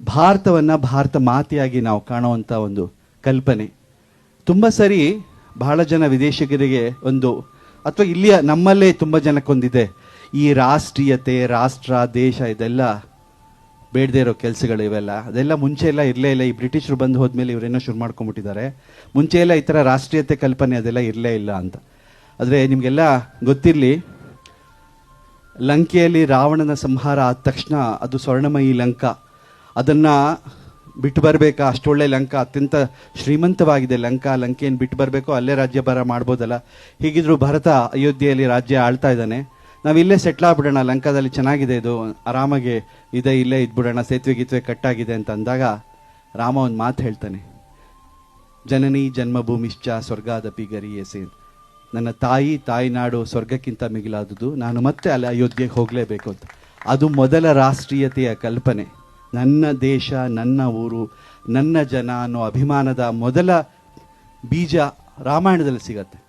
ಭಾರತವನ್ನ ಭಾರತ ಮಾತೆಯಾಗಿ ನಾವು ಕಾಣುವಂಥ ಒಂದು ಕಲ್ಪನೆ. ತುಂಬ ಸರಿ ಬಹಳ ಜನ ವಿದೇಶಿಗರಿಗೆ ಒಂದು, ಅಥವಾ ಇಲ್ಲಿಯ ನಮ್ಮಲ್ಲೇ ತುಂಬ ಜನಕ್ಕೊಂದಿದೆ ಈ ರಾಷ್ಟ್ರೀಯತೆ, ರಾಷ್ಟ್ರ, ದೇಶ ಇದೆಲ್ಲ ಬೇಡದೇ ಇರೋ ಕೆಲಸಗಳು ಇವೆಲ್ಲ. ಅದೆಲ್ಲ ಮುಂಚೆ ಎಲ್ಲ ಇರಲೇ ಇಲ್ಲ. ಈ ಬ್ರಿಟಿಷರು ಬಂದು ಹೋದ್ಮೇಲೆ ಇವರೇನೋ ಶುರು ಮಾಡ್ಕೊಂಬಿಟ್ಟಿದ್ದಾರೆ ಮುಂಚೆ ಎಲ್ಲ ಈ ಥರ ರಾಷ್ಟ್ರೀಯತೆ ಕಲ್ಪನೆ ಅದೆಲ್ಲ ಇರಲೇ ಇಲ್ಲ ಅಂತ. ಆದರೆ ನಿಮಗೆಲ್ಲ ಗೊತ್ತಿರಲಿ, ಲಂಕೆಯಲ್ಲಿ ರಾವಣನ ಸಂಹಾರ ಆದ ತಕ್ಷಣ ಅದು ಸ್ವರ್ಣಮಯಿ ಲಂಕಾ. ಅದನ್ನ ಬಿಟ್ಟು ಬರಬೇಕಾ? ಅಷ್ಟೊಳ್ಳೆ ಲಂಕಾ, ಅತ್ಯಂತ ಶ್ರೀಮಂತವಾಗಿದೆ ಲಂಕಾ. ಲಂಕೆಯನ್ನು ಬಿಟ್ಟು ಬರಬೇಕು ಅಲ್ಲೇ ರಾಜ್ಯಭಾರ ಮಾಡ್ಬೋದಲ್ಲ. ಹೀಗಿದ್ರು ಭರತ ಅಯೋಧ್ಯೆಯಲ್ಲಿ ರಾಜ್ಯ ಆಳ್ತಾ ಇದ್ದಾನೆ. ನಾವು ಇಲ್ಲೇ ಸೆಟ್ಲ್ ಆಗ್ಬಿಡೋಣ. ಲಂಕಾದಲ್ಲಿ ಚೆನ್ನಾಗಿದೆ ಇದು. ಆರಾಮಾಗಿ ಇದೆ, ಇಲ್ಲೇ ಇದ್ಬಿಡೋಣ. ಸೇತುವೆ ಗೀತುವೆ ಕಟ್ಟಾಗಿದೆ ಅಂತ ಅಂದಾಗ ರಾಮ ಒಂದು ಮಾತು ಹೇಳ್ತಾನೆ. ಜನನಿ ಜನ್ಮಭೂಮಿಶ್ಚ ಸ್ವರ್ಗಾದಪಿ ಗರಿಯೇಸೆ ನನ್ನ ತಾಯಿ, ತಾಯಿನಾಡು ಸ್ವರ್ಗಕ್ಕಿಂತ ಮಿಗಿಲಾದುದು. ನಾನು ಮತ್ತೆ ಅಲ್ಲಿ ಅಯೋಧ್ಯೆಗೆ ಹೋಗಲೇಬೇಕು ಅಂತ. ಅದು ಮೊದಲ ರಾಷ್ಟ್ರೀಯತೆಯ ಕಲ್ಪನೆ. ನನ್ನ ದೇಶ ನನ್ನ ಊರು ನನ್ನ ಜನ ಅನ್ನೋ ಅಭಿಮಾನದ ಮೊದಲ ಬೀಜ ರಾಮಾಯಣದಲ್ಲಿ ಸಿಗತ್ತೆ.